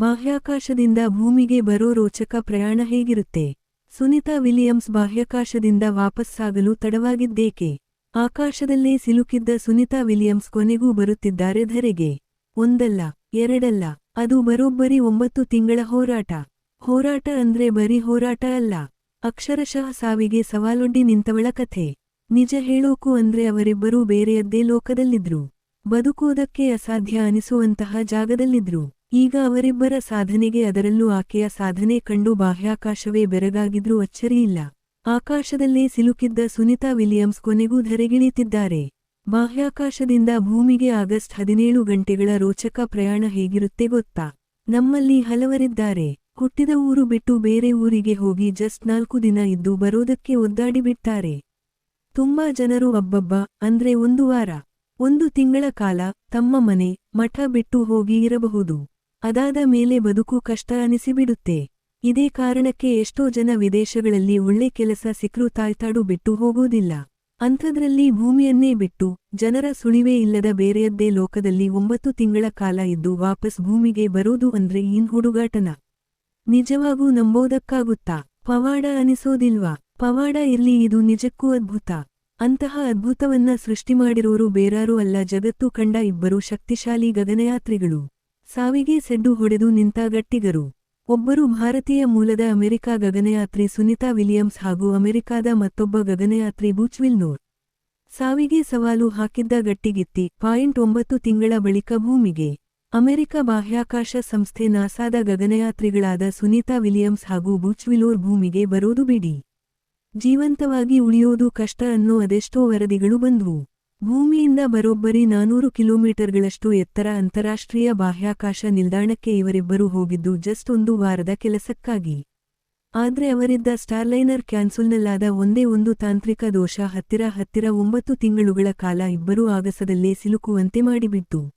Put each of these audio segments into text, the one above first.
ಬಾಹ್ಯಾಕಾಶದಿಂದ ಭೂಮಿಗೆ ಬರೋ ರೋಚಕ ಪ್ರಯಾಣ ಹೇಗಿರುತ್ತೆ? ಸುನಿತಾ ವಿಲಿಯಮ್ಸ್ ಬಾಹ್ಯಾಕಾಶದಿಂದ ವಾಪಸ್ಸಾಗಲು ತಡವಾಗಿದ್ದೇಕೆ? ಆಕಾಶದಲ್ಲೇ ಸಿಲುಕಿದ್ದ ಸುನಿತಾ ವಿಲಿಯಮ್ಸ್ ಕೊನೆಗೂ ಬರುತ್ತಿದ್ದಾರೆ ಧರೆಗೆ. ಒಂದಲ್ಲ, ಎರಡಲ್ಲ, ಅದು ಬರೋಬ್ಬರಿ ಒಂಬತ್ತು ತಿಂಗಳ ಹೋರಾಟ. ಹೋರಾಟ ಅಂದ್ರೆ ಬರೀ ಹೋರಾಟ ಅಲ್ಲ, ಅಕ್ಷರಶಃ ಸಾವಿಗೆ ಸವಾಲೊಡ್ಡಿ ನಿಂತವಳ ಕಥೆ. ನಿಜ ಹೇಳೋಕು ಅಂದ್ರೆ ಅವರಿಬ್ಬರೂ ಬೇರೆಯದ್ದೇ ಲೋಕದಲ್ಲಿದ್ರು. ಬದುಕೋದಕ್ಕೆ ಅಸಾಧ್ಯ ಅನಿಸುವಂತಹ ಜಾಗದಲ್ಲಿದ್ರು. ಈಗ ಅವರಿಬ್ಬರ ಸಾಧನೆಗೆ ಅದರಲ್ಲೂ ಆಕೆಯ ಸಾಧನೆ ಕಂಡು ಬಾಹ್ಯಾಕಾಶವೇ ಬೆರಗಾಗಿದ್ರೂ ಅಚ್ಚರಿಯಿಲ್ಲ ಆಕಾಶದಲ್ಲೇ ಸಿಲುಕಿದ್ದ ಸುನಿತಾ ವಿಲಿಯಮ್ಸ್ ಕೊನೆಗೂ ಧರೆಗಿಳಿತಿದ್ದಾರೆ ಬಾಹ್ಯಾಕಾಶದಿಂದ ಭೂಮಿಗೆ ಆಗಸ್ಟ್ ಹದಿನೇಳು ಗಂಟೆಗಳ ರೋಚಕ ಪ್ರಯಾಣ ಹೇಗಿರುತ್ತೆ ಗೊತ್ತಾ? ನಮ್ಮಲ್ಲಿ ಹಲವರಿದ್ದಾರೆ. ಹುಟ್ಟಿದ ಊರು ಬಿಟ್ಟು ಬೇರೆ ಊರಿಗೆ ಹೋಗಿ ಜಸ್ಟ್ ನಾಲ್ಕು ದಿನ ಇದ್ದು ಬರೋದಕ್ಕೆ ಒದ್ದಾಡಿಬಿಡ್ತಾರೆ. ತುಂಬಾ ಜನರು ಅಬ್ಬಬ್ಬ, ಅಂದ್ರೆ ಒಂದು ವಾರ, ಒಂದು ತಿಂಗಳ ಕಾಲ ತಮ್ಮ ಮನೆ, ಮಠ ಬಿಟ್ಟು ಹೋಗಿ ಇರಬಹುದು. ಅದಾದ ಮೇಲೆ ಬದುಕು ಕಷ್ಟ ಅನಿಸಿಬಿಡುತ್ತೆ. ಇದೇ ಕಾರಣಕ್ಕೆ ಎಷ್ಟೋ ಜನ ವಿದೇಶಗಳಲ್ಲಿ ಒಳ್ಳೆ ಕೆಲಸ ಸಿಕ್ಕರೂ ತಾಯ್ತಾಡು ಬಿಟ್ಟು ಹೋಗೋದಿಲ್ಲ. ಅಂಥದ್ರಲ್ಲಿ ಭೂಮಿಯನ್ನೇ ಬಿಟ್ಟು, ಜನರ ಸುಳಿವೇ ಇಲ್ಲದ ಬೇರೆಯದ್ದೇ ಲೋಕದಲ್ಲಿ ಒಂಬತ್ತು ತಿಂಗಳ ಕಾಲ ಇದ್ದು ವಾಪಸ್ ಭೂಮಿಗೆ ಬರೋದು ಅಂದ್ರೆ ಇನ್ ಹುಡುಗಾಟನ. ನಿಜವಾಗೂ ನಂಬೋದಕ್ಕಾಗುತ್ತಾ? ಪವಾಡ ಅನಿಸೋದಿಲ್ವಾ? ಪವಾಡ ಇರ್ಲಿ ಇದು ನಿಜಕ್ಕೂ ಅದ್ಭುತ. ಅಂತಹ ಅದ್ಭುತವನ್ನ ಸೃಷ್ಟಿ ಮಾಡಿರೋರು ಬೇರಾರೂ ಅಲ್ಲ, ಜಗತ್ತು ಕಂಡ ಇಬ್ಬರು ಶಕ್ತಿಶಾಲಿ ಗಗನಯಾತ್ರಿಗಳು. ಸಾವಿಗೆ ಸೆಡ್ಡು ಹೊಡೆದು ನಿಂತ ಗಟ್ಟಿಗರು. ಒಬ್ಬರು ಭಾರತೀಯ ಮೂಲದ ಅಮೆರಿಕ ಗಗನಯಾತ್ರಿ ಸುನಿತಾ ವಿಲಿಯಮ್ಸ್ ಹಾಗೂ ಅಮೆರಿಕಾದ ಮತ್ತೊಬ್ಬ ಗಗನಯಾತ್ರಿ ಬೂಚ್ವಿಲ್ನೋರ್ ಸಾವಿಗೆ ಸವಾಲು ಹಾಕಿದ್ದ ಗಟ್ಟಿಗಿತ್ತಿ ಪಾಯಿಂಟ್ ಒಂಬತ್ತು ತಿಂಗಳ ಬಳಿಕ ಭೂಮಿಗೆ. ಅಮೆರಿಕ ಬಾಹ್ಯಾಕಾಶ ಸಂಸ್ಥೆ ನಾಸಾದ ಗಗನಯಾತ್ರಿಗಳಾದ ಸುನೀತಾ ವಿಲಿಯಮ್ಸ್ ಹಾಗೂ ಬೂಚ್ವಿಲೋರ್ ಭೂಮಿಗೆ ಬರೋದು ಬಿಡಿ. ಜೀವಂತವಾಗಿ ಉಳಿಯೋದು ಕಷ್ಟ ಅನ್ನೋ ಅದೆಷ್ಟೋ ವರದಿಗಳು ಬಂದ್ವು. ಭೂಮಿಯಿಂದ ಬರೋಬ್ಬರಿ ನಾನೂರು ಕಿಲೋಮೀಟರ್ಗಳಷ್ಟು ಎತ್ತರ ಅಂತಾರಾಷ್ಟ್ರೀಯ ಬಾಹ್ಯಾಕಾಶ ನಿಲ್ದಾಣಕ್ಕೆ ಇವರಿಬ್ಬರು ಹೋಗಿದ್ದು ಜಸ್ಟ್ ಒಂದು ವಾರದ ಕೆಲಸಕ್ಕಾಗಿ. ಆದ್ರೆ ಅವರಿದ್ದ ಸ್ಟಾರ್ಲೈನರ್ ಕ್ಯಾನ್ಸಲ್ನಲ್ಲಾದ ಒಂದೇ ಒಂದು ತಾಂತ್ರಿಕ ದೋಷ ಹತ್ತಿರ ಹತ್ತಿರ ಒಂಬತ್ತು ತಿಂಗಳುಗಳ ಕಾಲ ಇಬ್ಬರೂ ಆಗಸದಲ್ಲೇ ಸಿಲುಕುವಂತೆ ಮಾಡಿಬಿಟ್ಟು.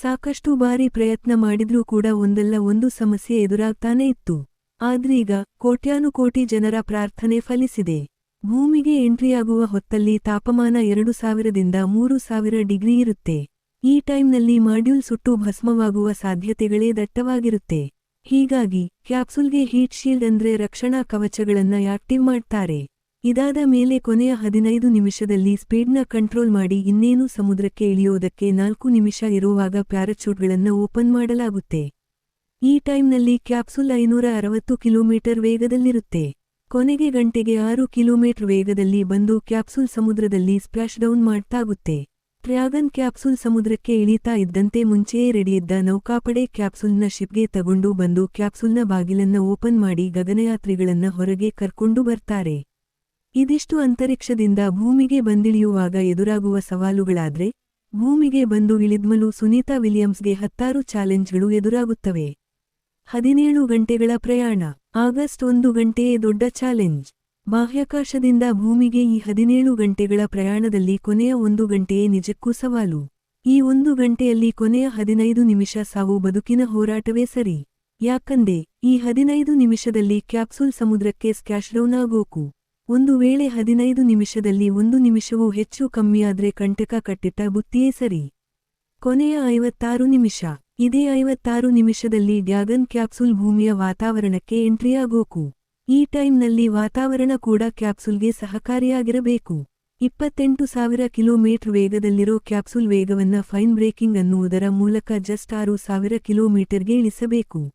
ಸಾಕಷ್ಟು ಬಾರಿ ಪ್ರಯತ್ನ ಮಾಡಿದ್ರೂ ಕೂಡ ಒಂದಲ್ಲ ಒಂದು ಸಮಸ್ಯೆ ಎದುರಾಗ್ತಾನೇ ಇತ್ತು. ಆದ್ರೀಗ ಕೋಟ್ಯಾನುಕೋಟಿ ಜನರ ಪ್ರಾರ್ಥನೆ ಫಲಿಸಿದೆ. ಭೂಮಿಗೆ ಎಂಟ್ರಿಯಾಗುವ ಹೊತ್ತಲ್ಲಿ ತಾಪಮಾನ ಎರಡು ಸಾವಿರದಿಂದ ಮೂರು ಸಾವಿರ ಡಿಗ್ರಿ ಇರುತ್ತೆ. ಈ ಟೈಮ್ನಲ್ಲಿ ಮಾಡ್ಯೂಲ್ ಸುಟ್ಟು ಭಸ್ಮವಾಗುವ ಸಾಧ್ಯತೆಗಳೇ ದಟ್ಟವಾಗಿರುತ್ತೆ. ಹೀಗಾಗಿ, ಕ್ಯಾಪ್ಸುಲ್ಗೆ ಹೀಟ್ ಶೀಲ್ಡ್ ಅಂದ್ರೆ ರಕ್ಷಣಾ ಕವಚಗಳನ್ನ ಆಕ್ಟಿವ್ ಮಾಡ್ತಾರೆ. ಇದಾದ ಮೇಲೆ ಕೊನೆಯ ಹದಿನೈದು ನಿಮಿಷದಲ್ಲಿ ಸ್ಪೀಡ್ನ ಕಂಟ್ರೋಲ್ ಮಾಡಿ ಇನ್ನೇನು ಸಮುದ್ರಕ್ಕೆ ಇಳಿಯೋದಕ್ಕೆ ನಾಲ್ಕು ನಿಮಿಷ ಇರುವಾಗ ಪ್ಯಾರಾಚೂಟ್ಗಳನ್ನು ಓಪನ್ ಮಾಡಲಾಗುತ್ತೆ. ಈ ಟೈಮ್ನಲ್ಲಿ ಕ್ಯಾಪ್ಸುಲ್ ಐನೂರ ಅರವತ್ತು ಕಿಲೋಮೀಟರ್ ವೇಗದಲ್ಲಿರುತ್ತೆ. ಕೊನೆಗೆ ಗಂಟೆಗೆ ಆರು ಕಿಲೋಮೀಟರ್ ವೇಗದಲ್ಲಿ ಬಂದು ಕ್ಯಾಪ್ಸುಲ್ ಸಮುದ್ರದಲ್ಲಿ ಸ್ಪ್ಲಾಶ್ ಡೌನ್ ಮಾಡ್ತಾಗುತ್ತೆ. ಡ್ರ್ಯಾಗನ್ ಕ್ಯಾಪ್ಸುಲ್ ಸಮುದ್ರಕ್ಕೆ ಇಳಿತಾ ಇದ್ದಂತೆ ಮುಂಚೆಯೇ ರೆಡಿಯಿದ್ದ ನೌಕಾಪಡೆ ಕ್ಯಾಪ್ಸೂಲ್ನ ಶಿಪ್ಗೆ ತಗೊಂಡು ಬಂದು ಕ್ಯಾಪ್ಸೂಲ್ನ ಬಾಗಿಲನ್ನ ಓಪನ್ ಮಾಡಿ ಗಗನಯಾತ್ರಿಗಳನ್ನ ಹೊರಗೆ ಕರ್ಕೊಂಡು ಬರ್ತಾರೆ. ಇದಿಷ್ಟು ಅಂತರಿಕ್ಷದಿಂದ ಭೂಮಿಗೆ ಬಂದಿಳಿಯುವಾಗ ಎದುರಾಗುವ ಸವಾಲುಗಳಾದ್ರೆ, ಭೂಮಿಗೆ ಬಂದು ಇಳಿದ್ಮಲು ಸುನೀತಾ ವಿಲಿಯಮ್ಸ್ಗೆ ಹತ್ತಾರು ಚಾಲೆಂಜ್ಗಳು ಎದುರಾಗುತ್ತವೆ. ಹದಿನೇಳು ಗಂಟೆಗಳ ಪ್ರಯಾಣ. ಆಗಸ್ಟ್ ಒಂದು ಗಂಟೆಯೇ ದೊಡ್ಡ ಚಾಲೆಂಜ್. ಬಾಹ್ಯಾಕಾಶದಿಂದ ಭೂಮಿಗೆ ಈ ಹದಿನೇಳು ಗಂಟೆಗಳ ಪ್ರಯಾಣದಲ್ಲಿ ಕೊನೆಯ ಒಂದು ಗಂಟೆಯೇ ನಿಜಕ್ಕೂ ಸವಾಲು. ಈ ಒಂದು ಗಂಟೆಯಲ್ಲಿ ಕೊನೆಯ ಹದಿನೈದು ನಿಮಿಷ ಸಾವು ಬದುಕಿನ ಹೋರಾಟವೇ ಸರಿ. ಯಾಕಂದೆ, ಈ ಹದಿನೈದು ನಿಮಿಷದಲ್ಲಿ ಕ್ಯಾಪ್ಸೂಲ್ ಸಮುದ್ರಕ್ಕೆ ಸ್ಕ್ಯಾಶ್ಡೌನ್ ಆಗೋಕು. ಒಂದು ವೇಳೆ ಹದಿನೈದು ನಿಮಿಷದಲ್ಲಿ ಒಂದು ನಿಮಿಷವೂ ಹೆಚ್ಚು ಕಮ್ಮಿಯಾದ್ರೆ ಕಂಟಕ ಕಟ್ಟಿಟ್ಟ ಬುತ್ತಿಯೇ ಸರಿ. ಕೊನೆಯ ಐವತ್ತಾರು ನಿಮಿಷ. ಇದೇ ಐವತ್ತಾರು ನಿಮಿಷದಲ್ಲಿ ಡ್ಯಾಗನ್ ಕ್ಯಾಪ್ಸುಲ್ ಭೂಮಿಯ ವಾತಾವರಣಕ್ಕೆ ಎಂಟ್ರಿಯಾಗೋಕು ಈ ಟೈಮ್ನಲ್ಲಿ ವಾತಾವರಣ ಕೂಡ ಕ್ಯಾಪ್ಸುಲ್ಗೆ ಸಹಕಾರಿಯಾಗಿರಬೇಕು. ಇಪ್ಪತ್ತೆಂಟು ಸಾವಿರ ಕಿಲೋಮೀಟರ್ ವೇಗದಲ್ಲಿರೋ ಕ್ಯಾಪ್ಸುಲ್ ವೇಗವನ್ನ ಫೈನ್ ಬ್ರೇಕಿಂಗ್ ಅನ್ನುವುದರ ಮೂಲಕ ಜಸ್ಟ್ ಆರು ಸಾವಿರ ಕಿಲೋಮೀಟರ್ಗೆ ಇಳಿಸಬೇಕು.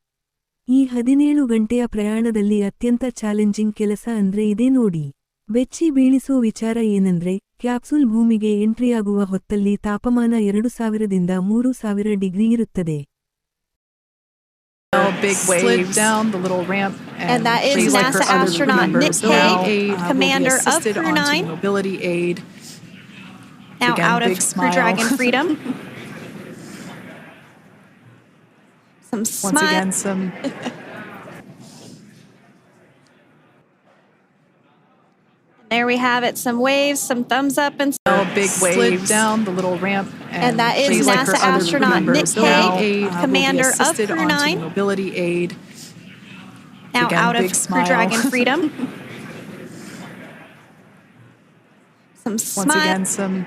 ಈ ಹದಿನೇಳು ಗಂಟೆಯ ಪ್ರಯಾಣದಲ್ಲಿ ಅತ್ಯಂತ ಚಾಲೆಂಜಿಂಗ್ ಕೆಲಸ ಅಂದ್ರೆ ಇದೇ ನೋಡಿ. ಬೆಚ್ಚಿ ಬೀಳಿಸೋ ವಿಚಾರ ಏನಂದ್ರೆ ಕ್ಯಾಪ್ಸುಲ್ ಭೂಮಿಗೆ ಎಂಟ್ರಿಯಾಗುವ ಹೊತ್ತಲ್ಲಿ ತಾಪಮಾನ ಎರಡು ಸಾವಿರದಿಂದ ಮೂರು ಸಾವಿರ ಡಿಗ್ರಿ ಇರುತ್ತದೆ Oh, big slid waves down the little ramp. And that is NASA like astronaut Nick Hague, uh, commander of Crew onto 9. Mobility aid. now Again, out of smile. Crew. Dragon Freedom. Some Once again, some There we have it. Some waves, some thumbs up, and oh, big slid waves down the little ramp. And that is like NASA other astronaut Nick Hague, uh, commander of Crew 9. Mobility aid. now Again, out of big Crew. Dragon Freedom. some Once smile. again, some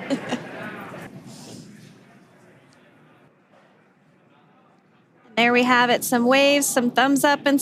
There we have it. Some waves, some thumbs up, and